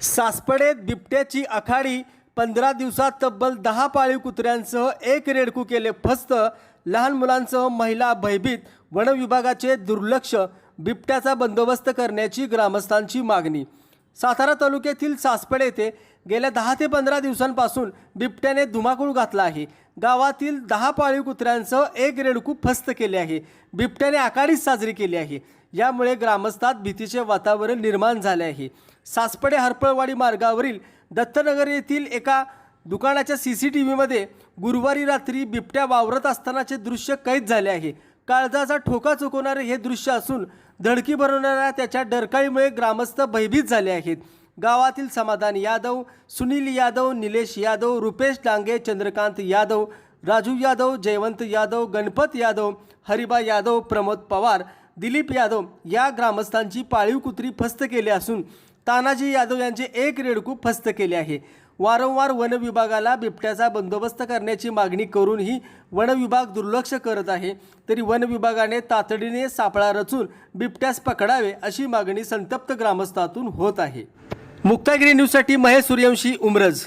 सासपडेत बिबट्याची आखाडी पंधरा दिवसात तब्बल दहा पाळीव कुत्र्यांसह एक रेडकू केले फस्त. लहान मुलांसह महिला भयभीत. वनविभागाचे दुर्लक्ष. बिबट्याचा बंदोबस्त करण्याची ग्रामस्थांची मागणी. सातारा तालुक्यातील सासपड येथे गेल्या दहा ते पंधरा दिवसांपासून बिबट्याने धुमाकूळ घातला आहे. गावातील दहा पाळीव कुत्र्यांसह एक रेडकू फस्त केले आहे. बिबट्याने आकाडीच साजरी केली आहे. यामुळे ग्रामस्थात भीतीचे वातावरण निर्माण झाले आहे. सासपडे हरपळवाडी मार्गावरील दत्तनगर येथील एका दुकानाच्या सी सी टी व्हीमध्ये गुरुवारी रात्री बिबट्या वावरत असतानाचे दृश्य कैद झाले आहे. काळजाचा ठोका चुकवणारे हे दृश्य असून धडकी भरवणाऱ्या त्याच्या डरकाळीमुळे ग्रामस्थ भयभीत झाले आहेत. गावातील समाधान यादव सुनील यादव निलेश यादव रुपेश डांगे चंद्रकांत यादव राजू यादव जयवंत यादव गणपत यादव हरिबा यादव प्रमोद पवार दिलीप यादव या ग्रामस्थांची पाळीव कुत्री फस्त केली असून तानाजी यादव यांचे एक रेडकू फस्त केले आहे. वारंवार वन विभागाला बिबट्याचा बंदोबस्त करण्याची मागणी करूनही वन विभाग दुर्लक्ष करत आहे. तरी वन विभागाने तातडीने सापळा रचून बिबट्यास पकडावे अशी मागणी संतप्त ग्रामस्थातून होत आहे. मुक्तागिरी न्यूजसाठी महेश सूर्यवंशी उमरज.